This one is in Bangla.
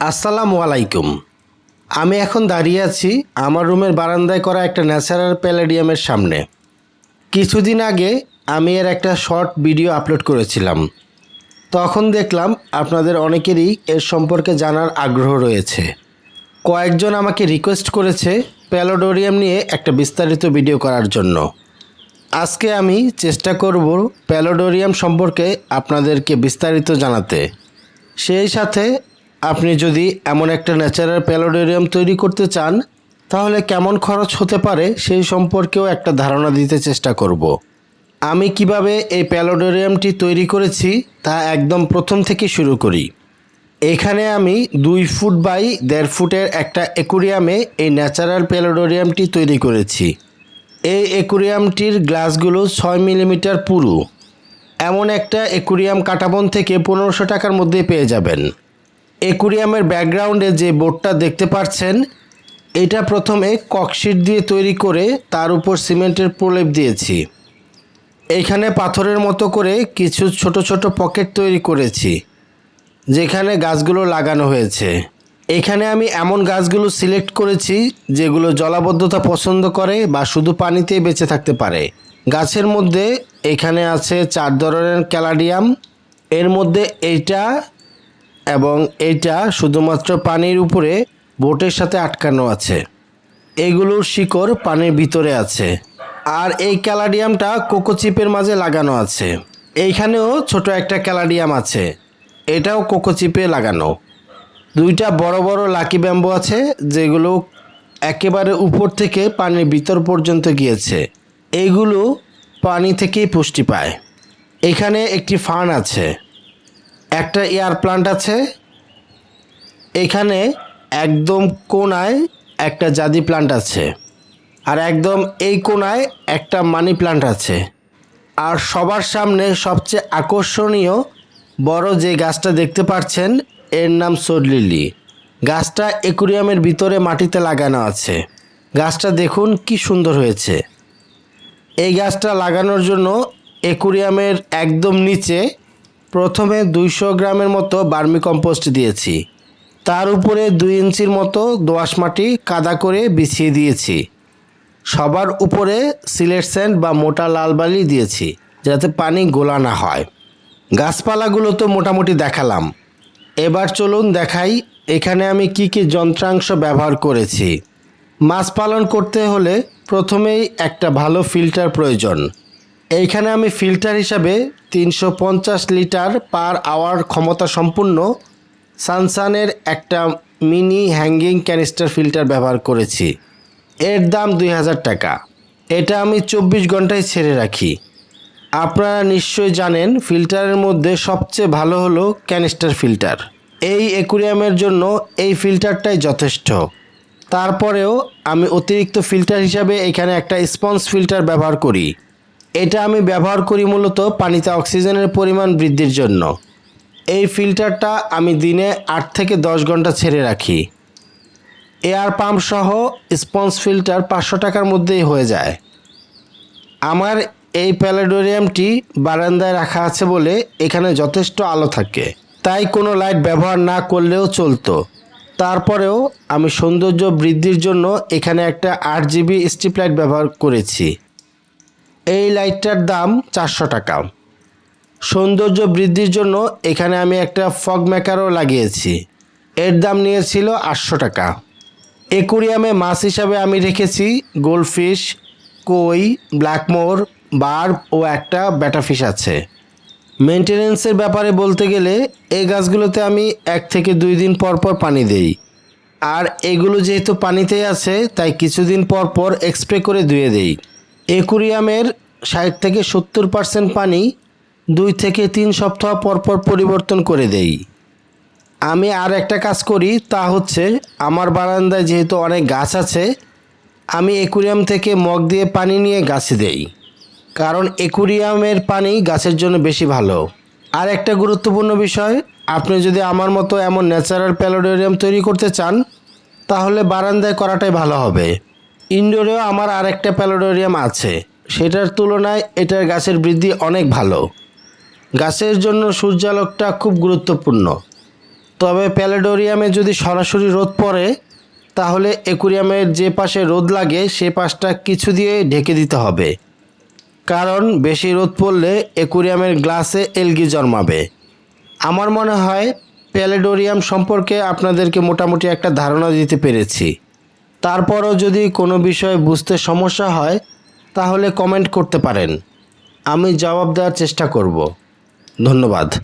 আসসালামু আলাইকুম। আমি এখন দাঁড়িয়ে আছি আমার রুমের বারান্দায় করা একটা ন্যাচারাল প্যালেডিয়ামের সামনে। কিছুদিন আগে আমি এর একটা শর্ট ভিডিও আপলোড করেছিলাম। তখন দেখলাম আপনাদের অনেকেরই এর সম্পর্কে জানার আগ্রহ রয়েছে। কয়েকজন আমাকে রিকোয়েস্ট করেছে প্যালোডোরিয়াম নিয়ে একটা বিস্তারিত ভিডিও করার জন্য। আজকে আমি চেষ্টা করব প্যালোডোরিয়াম সম্পর্কে আপনাদেরকে বিস্তারিত জানাতে। সেই সাথে আপনি যদি এমন একটা ন্যাচারাল প্যালোডোরিয়াম তৈরি করতে চান, তাহলে কেমন খরচ হতে পারে সেই সম্পর্কেও একটা ধারণা দিতে চেষ্টা করব। আমি কীভাবে এই প্যালোডোরিয়ামটি তৈরি করেছি, তা একদম প্রথম থেকে শুরু করি। এখানে আমি দুই ফুট বাই দেড় ফুটের একটা অ্যাকুরিয়ামে এই ন্যাচারাল প্যালোডোরিয়ামটি তৈরি করেছি। এই অ্যাকুরিয়ামটির গ্লাসগুলো ছয় মিলিমিটার পুরু। এমন একটা অ্যাকুরিয়াম কাটাবন থেকে পনেরোশো টাকার মধ্যে পেয়ে যাবেন। অ্যাকুরিয়ামের ব্যাকগ্রাউন্ডে যে বোর্ডটা দেখতে পাচ্ছেন, এটা প্রথমে ককশিট দিয়ে তৈরি করে তার উপর সিমেন্টের প্রলেপ দিয়েছি। এইখানে পাথরের মতো করে কিছু ছোট ছোট পকেট তৈরি করেছি, যেখানে গাছগুলো লাগানো হয়েছে। এখানে আমি এমন গাছগুলো সিলেক্ট করেছি, যেগুলো জলাবদ্ধতা পছন্দ করে বা শুধু পানিতেই বেঁচে থাকতে পারে। গাছের মধ্যে এখানে আছে চার ধরনের ক্যালাডিয়াম। এর মধ্যে এইটা এবং এইটা শুধুমাত্র পানির উপরে বোটের সাথে আটকানো আছে। এগুলোর শিকড় পানির ভিতরে আছে। আর এই ক্যালাডিয়ামটা কোকোচিপের মাঝে লাগানো আছে। এইখানেও ছোট একটা ক্যালাডিয়াম আছে। এটাও কোকোচিপে লাগানো। দুইটা বড় বড় লাকি ব্যাম্বো আছে, যেগুলো একেবারে উপর থেকে পানির ভিতর পর্যন্ত গিয়েছে। এইগুলো পানি থেকেই পুষ্টি পায়। এখানে একটি ফান আছে। একটা এয়ার প্লান্ট আছে। এখানে একদম কোনায় একটা জাদি প্লান্ট আছে। আর একদম এই কোনায় একটা মানি প্লান্ট আছে। আর সবার সামনে সবচেয়ে আকর্ষণীয় বড় যে গাছটা দেখতে পাচ্ছেন, এর নাম সোডলিলি গাছটা একুরিয়ামের ভিতরে মাটিতে লাগানো আছে। গাছটা দেখুন কি সুন্দর হয়েছে। এই গাছটা লাগানোর জন্য একুরিয়ামের একদম নিচে প্রথমে দুইশো গ্রামের মতো বার্মি কম্পোস্ট দিয়েছি। তার উপরে দুই ইঞ্চির মতো দোআঁশ মাটি কাদা করে বিছিয়ে দিয়েছি। সবার উপরে সিলেট স্যান্ড বা মোটা লাল বালি দিয়েছি, যাতে পানি গোলা না হয়। গাছপালাগুলো তো মোটামুটি দেখালাম। এবার চলুন দেখাই এখানে আমি কি কি যন্ত্রাংশ ব্যবহার করেছি। মাছ পালন করতে হলে প্রথমেই একটা ভালো ফিল্টার প্রয়োজন। এইখানে আমি ফিল্টার হিসাবে তিনশো পঞ্চাশ লিটার পার আওয়ার ক্ষমতা সম্পূর্ণ সানসানের একটা মিনি হ্যাঙ্গিং ক্যানিস্টার ফিল্টার ব্যবহার করেছি। এর দাম দুই হাজার টাকা। এটা আমি চব্বিশ ঘন্টায় ছেড়ে রাখি। আপনারা নিশ্চয়ই জানেন ফিল্টারের মধ্যে সবচেয়ে ভালো হলো ক্যানিস্টার ফিল্টার। এই অ্যাকুরিয়ামের জন্য এই ফিল্টারটাই যথেষ্ট। তারপরেও আমি অতিরিক্ত ফিল্টার হিসাবে এখানে একটা স্পঞ্জ ফিল্টার ব্যবহার করি। এটা আমি ব্যবহার করি মূলত পানিতে অক্সিজেনের পরিমাণ বৃদ্ধির জন্য। এই ফিল্টারটা আমি দিনে আট থেকে দশ ঘণ্টা ছেড়ে রাখি। এয়ার পাম্প সহ স্পঞ্জ ফিল্টার পাঁচশো টাকার মধ্যেই হয়ে যায়। আমার এই প্যালাডোরিয়ামটি বারান্দায় রাখা আছে বলে এখানে যথেষ্ট আলো থাকে। তাই কোনো লাইট ব্যবহার না করলেও চলতো। তারপরেও আমি সৌন্দর্য বৃদ্ধির জন্য এখানে একটা আট জিবি স্ট্রিপ লাইট ব্যবহার করেছি। এই লাইটটার দাম চারশো টাকা। সৌন্দর্য বৃদ্ধির জন্য এখানে আমি একটা ফগ মেকারও লাগিয়েছি। এর দাম নিয়েছিল আটশো টাকা। একুরিয়ামে মাছ হিসাবে আমি রেখেছি গোল্ডফিশ কই ব্ল্যাকমোর বার্ব ও একটা ব্যাটাফিশ আছে। মেনটেনেন্সের ব্যাপারে বলতে গেলে এই গাছগুলোতে আমি এক থেকে দুই দিন পর পর পানি দেই। আর এগুলো যেহেতু পানিতেই আছে, তাই কিছুদিন পর পর এক্সপ্রে করে ধুয়ে দেই। একুরিয়ামের ষাট থেকে সত্তর পার্সেন্ট পানি দুই থেকে তিন সপ্তাহ পর পর পরিবর্তন করে দেই। আমি আর একটা কাজ করি, তা হচ্ছে আমার বারান্দায় যেহেতু অনেক গাছ আছে, আমি একুরিয়াম থেকে মগ দিয়ে পানি নিয়ে গাছে দেই। কারণ একুরিয়ামের পানি গাছের জন্য বেশি ভালো। আর একটা গুরুত্বপূর্ণ বিষয়, আপনি যদি আমার মতো এমন ন্যাচারাল প্যালোডোরিয়াম তৈরি করতে চান, তাহলে বারান্দায় করাটাই ভালো হবে। ইনডোরেও আমার আর একটা প্যালোডোরিয়াম আছে। সেটার তুলনায় এটার গাছের বৃদ্ধি অনেক ভালো। গাছের জন্য সূর্যালোকটা খুব গুরুত্বপূর্ণ। তবে প্যালেডোরিয়ামে যদি সরাসরি রোদ পড়ে, তাহলে অ্যাকুরিয়ামের যে পাশে রোদ লাগে, সে পাশটা কিছু দিয়ে ঢেকে দিতে হবে। কারণ বেশি রোদ পড়লে অ্যাকুরিয়ামের গ্লাসে এলগি জন্মাবে। আমার মনে হয় প্যালেডোরিয়াম সম্পর্কে আপনাদেরকে মোটামুটি একটা ধারণা দিতে পেরেছি। তারপরও যদি কোনো বিষয়ে বুঝতে সমস্যা হয়, তাহলে কমেন্ট করতে পারেন। আমি জবাব দেওয়ার চেষ্টা করব। ধন্যবাদ।